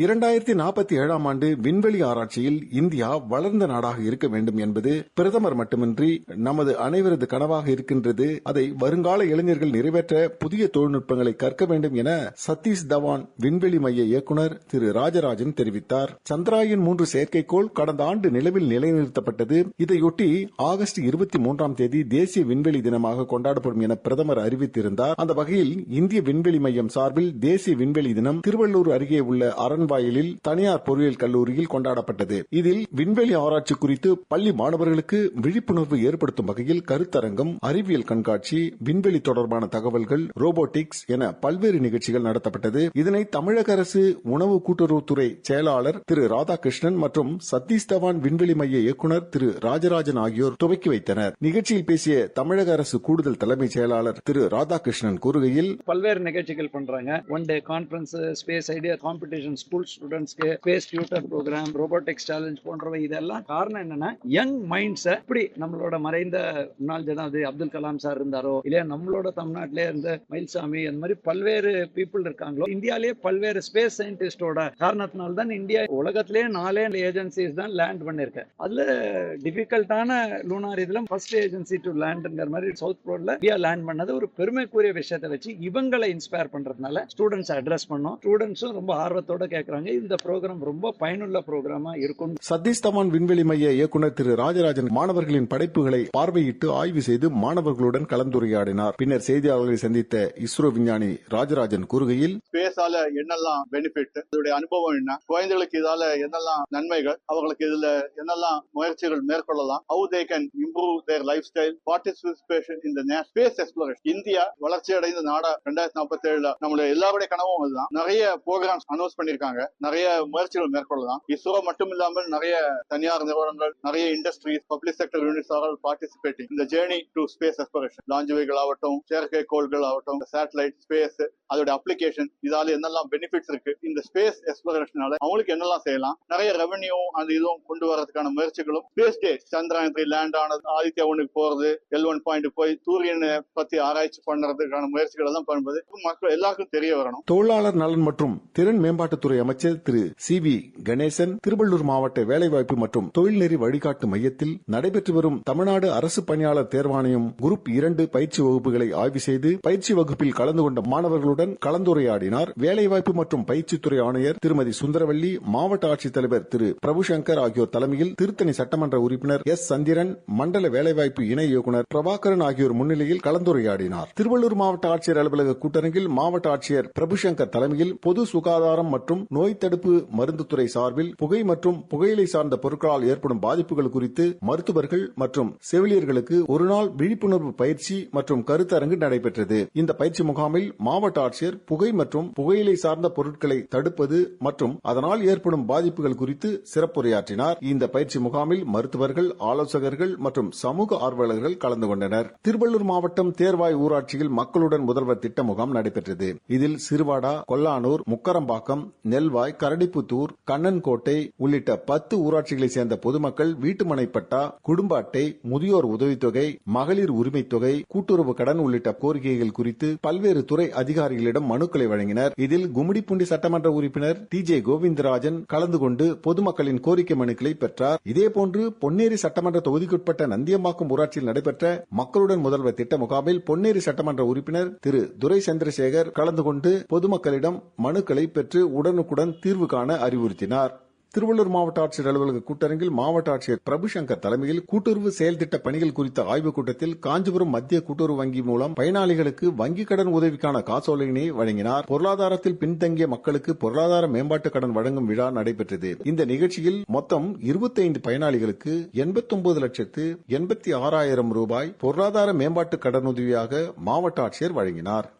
இரண்டாயிரத்தி நாற்பத்தி ஏழாம் ஆண்டு விண்வெளி ஆராய்ச்சியில் இந்தியா வளர்ந்த நாடாக இருக்க வேண்டும் என்பது பிரதமர் மட்டுமின்றி நமது அனைவரது கனவாக இருக்கின்றது. அதை வருங்கால இளைஞர்கள் நிறைவேற்ற புதிய தொழில்நுட்பங்களை கற்க வேண்டும் என சதீஷ் தவான் விண்வெளி மைய இயக்குநர் திரு ராஜராஜன் தெரிவித்தார். சந்திராயன் மூன்று செயற்கைக்கோள் கடந்த ஆண்டு நிலவில் நிலைநிறுத்தப்பட்டது. இதையொட்டி ஆகஸ்ட் இருபத்தி மூன்றாம் தேதி தேசிய விண்வெளி தினமாக கொண்டாடப்படும் என பிரதமர் அறிவித்திருந்தார். அந்த வகையில் இந்திய விண்வெளி மையம் சார்பில் தேசிய விண்வெளி தினம் திருவள்ளூர் அருகே உள்ள அரண் வாயிலில் தனியார் பொறியியல் கல்லூரியில் கொண்டாடப்பட்டது. இதில் விண்வெளி ஆராய்ச்சி குறித்து பள்ளி மாணவர்களுக்கு விழிப்புணர்வு ஏற்படுத்தும் வகையில் கருத்தரங்கம் அறிவியல் கண்காட்சி விண்வெளி தொடர்பான தகவல்கள் ரோபோட்டிக்ஸ் என பல்வேறு நிகழ்ச்சிகள் நடத்தப்பட்டது. இதனை தமிழக அரசு உணவு கூட்டுறவுத்துறை செயலாளர் திரு ராதாகிருஷ்ணன் மற்றும் சத்தீஷ் தவான் விண்வெளி மைய இயக்குநர் திரு ராஜராஜன் ஆகியோர் துவக்கி வைத்தனர். நிகழ்ச்சியில் பேசிய தமிழக அரசு கூடுதல் தலைமைச் செயலாளர் திரு ராதாகிருஷ்ணன் கூறுகையில் பல்வேறு நிகழ்ச்சிகள் பண்றாங்க. One day conference space idea competition school ஸ்டூடெண்ட்ஸ்க்கு space tutor program robotics challenge போன்றவை இதெல்லாம் காரணம் என்னன்னா யங் மைண்ட்ஸை எப்படி நம்மளோட மறைந்த முன்னாள் ஜனாதி அப்துல் கலாம் சார் இருந்தாரோ இல்லையா நம்மளோட தமிழ்நாட்டிலே இருந்த மயில்சாமி அந்த மாதிரி பல்வேறு பீப்புள் இருக்காங்களோ இந்தியாலேயே பல்வேறு ஸ்பேஸ் சயின்டிஸ்டோட காரணத்தினால தான் இந்தியா உலகத்திலேயே நாலே ஏஜென்சிஸ் தான் லேண்ட் பண்ணிருக்கு. அதுல டிஃபிகல்ட்டான லூனார் இதுல ஃபர்ஸ்ட் ஏஜென்சி டு லேண்ட்ங்கிற மாதிரி சவுத் போர்ட்ல இந்தியா லேண்ட் பண்ணது ஒரு பெருமைக்குரிய விஷயத்தை வச்சு இவங்களை இன்ஸ்பயர் பண்றதுனால ஸ்டூடெண்ட்ஸ் அட்ரஸ் பண்ணோம். ஸ்டூடெண்ட்ஸும் ரொம்ப ஆர்வத்தோட கேட்கறாங்க இந்த ப்ரோக்ராம் ரொம்ப பயனுள்ள ப்ரோக்ராமா இருக்கும். சதீஷ் தவான் விண்வெளி மைய இயக்குநர் திரு ராஜராஜன் மாணவர்களின் படைப்புகளை பார்வையிட்டு ஆய்வு செய்து மாணவர்களுடன் கலந்துரையாடினார். பின்னர் செய்தியாளர்களை சந்தித்த இஸ்ரோ விஞ்ஞானி ராஜராஜன் கூறுகையில் ஸ்பேஸால என்னெல்லாம் பெனிஃபிட் அதோடைய அனுபவம் என்ன குழந்தைகளுக்கு இதால என்னெல்லாம் நன்மைகள் அவங்களுக்கு இதுல என்னெல்லாம் முயற்சிகள் மேற்கொள்ளலாம் how they can improve their lifestyle participation இந்த ஸ்பேஸ் எக்ஸ்ப்ளோரேஷன் இந்தியா வளர்ச்சி அடைந்த நாடா ரெண்டாயிரத்தி நாற்பத்தி ஏழுல நம்மளுடைய எல்லாருடைய கனவும் அதுதான். நிறைய ப்ரோக்ராம்ஸ் அனௌன்ஸ் பண்ணிருக்காங்க. நிறைய முயற்சிகள் மேற்கொள்ளலாம். இஸ்ரோ மட்டும் இல்லாமல் நிறைய தனியார் நிறுவனங்கள் நிறைய industries public sector units are participating இந்த ஜேர்னி டு ஸ்பேஸ் எக்ஸ்ப்ளோரேஷன் லாஞ்சுவைகள் ஆகட்டும் செயற்கை கோள்கள் ஆகட்டும் சேட்டலைட் ஸ்பேஸ் அதோட அப்ளிகேஷன் இதால என்னெல்லாம் பெனிஃபிட்ஸ் இருக்கு இந்த ஸ்பேஸ் எக்ஸ்ப்ளோரேஷனால அவங்களுக்கு என்னெல்லாம் செய்யலாம் நிறைய ரெவன்யூ அந்த இதுவும் கொண்டு வரதுக்கான முயற்சிகளும் space day Chandrayaan three land ஆனது ஆதித்யா ஒன்னுக்கு போறது எல் ஒன் பாயிண்ட் போய் சூரியனை பத்தி ஆராய்ச்சி பண்றதுக்கான முயற்சிகள் எல்லாம் பண்ணும்போது மக்கள் எல்லாருக்கும் தெரிய வரணும். தொழிலாளர் நலன் மற்றும் திறன் மேம்பாட்டுத்துறை அமைச்சர் திரு சி வி கணேசன் திருவள்ளூர் மாவட்ட வேலைவாய்ப்பு மற்றும் தொழில்நெறி வழிகாட்டு மையத்தில் நடைபெற்று வரும் தமிழ்நாடு அரசு பணியாளர் தேர்வாணையம் குரூப் இரண்டு பயிற்சி வகுப்புகளை ஆய்வு செய்து பயிற்சி வகுப்பில் கலந்து கொண்ட மாணவர்களுடன் கலந்துரையாடினார். வேலைவாய்ப்பு மற்றும் பயிற்சித்துறை ஆணையர் திருமதி சுந்தரவள்ளி மாவட்ட ஆட்சித்தலைவர் திரு பிரபுசங்கர் ஆகியோர் தலைமையில் திருத்தணி சட்டமன்ற உறுப்பினர் எஸ். சந்திரன் மண்டல வேலைவாய்ப்பு இணை இயக்குநர் பிரபாகரன் ஆகியோர் முன்னிலையில் கலந்துரையாடினார். திருவள்ளூர் மாவட்ட ஆட்சியர் அலுவலக கூட்டரங்கில் மாவட்ட ஆட்சியர் பிரபுசங்கர் தலைமையில் பொது சுகாதாரம் மற்றும் நோய் தடுப்பு மருந்துத்துறை சார்பில் புகை மற்றும் புகையிலை சார்ந்த பொருட்களால் ஏற்படும் பாதிப்புகள் குறித்து மருத்துவர்கள் மற்றும் செவிலியர்களுக்கு ஒருநாள் விழிப்புணர்வு பயிற்சி மற்றும் கருத்தரங்கு நடைபெற்றது. இந்த பயிற்சி முகாமில் மாவட்ட ஆட்சியர் புகை மற்றும் புகையிலை சார்ந்த பொருட்களை தடுப்பது மற்றும் அதனால் ஏற்படும் பாதிப்புகள் குறித்து சிறப்புரையாற்றினார். இந்த பயிற்சி முகாமில் மருத்துவர்கள் ஆலோசகர்கள் மற்றும் சமூக ஆர்வலர்கள் கலந்து கொண்டனர். திருவள்ளூர் மாவட்டம் தேர்வாய் ஊராட்சியில் மக்களுடன் முதல்வர் திட்ட முகாம் நடைபெற்றது. இதில் சிறுவாடா கொல்லானூர் முக்கரம்பாக்கம் நெல்வாய் கரடிப்புத்தூர் கண்ணன்கோட்டை உள்ளிட்ட பத்து ஊராட்சிகளை சேர்ந்த பொதுமக்கள் வீட்டுமனை பட்டா குடும்ப அட்டை முதியோர் உதவித்தொகை மகளிர் உரிமைத் தொகை கூட்டுறவு கடன் உள்ளிட்ட கோரிக்கைகள் குறித்து பல்வேறு துறை அதிகாரிகளிடம் மனுக்களை வழங்கினர். இதில் கும்மிடிப்பூண்டி சட்டமன்ற உறுப்பினர் டி ஜே கோவிந்தராஜன் கலந்து கொண்டு பொதுமக்களின் கோரிக்கை மனுக்களை பெற்றார். இதேபோன்று பொன்னேரி சட்டமன்ற தொகுதிக்குட்பட்ட நந்தியம்பாக்கம் ஊராட்சியில் நடைபெற்ற மக்களுடன் முதல்வர் திட்ட முகாமில் பொன்னேரி சட்டமன்ற உறுப்பினர் திரு துரை சந்திரசேகர் கலந்து கொண்டு பொதுமக்களிடம் மனுக்களை பெற்று உடனுக்கு உடனுக்குடன் தீர்வு காண அறிவுறுத்தினார். திருவள்ளூர் மாவட்ட ஆட்சியர் அலுவலக கூட்டரங்கில் மாவட்ட ஆட்சியர் பிரபுசங்கர் தலைமையில் கூட்டுறவு செயல் திட்ட பணிகள் குறித்த ஆய்வுக் கூட்டத்தில் காஞ்சிபுரம் மத்திய கூட்டுறவு வங்கி மூலம் பயனாளிகளுக்கு வங்கிக் கடன் உதவிக்கான காசோலையினை வழங்கினார். பொருளாதாரத்தில் பின்தங்கிய மக்களுக்கு பொருளாதார மேம்பாட்டு கடன் வழங்கும் விழா நடைபெற்றது. இந்த நிகழ்ச்சியில் மொத்தம் இருபத்தைந்து பயனாளிகளுக்கு எண்பத்தொன்பது லட்சத்து எண்பத்தி ஆறாயிரம் ரூபாய் பொருளாதார மேம்பாட்டு கடனுதவியாக மாவட்ட ஆட்சியர் வழங்கினார்.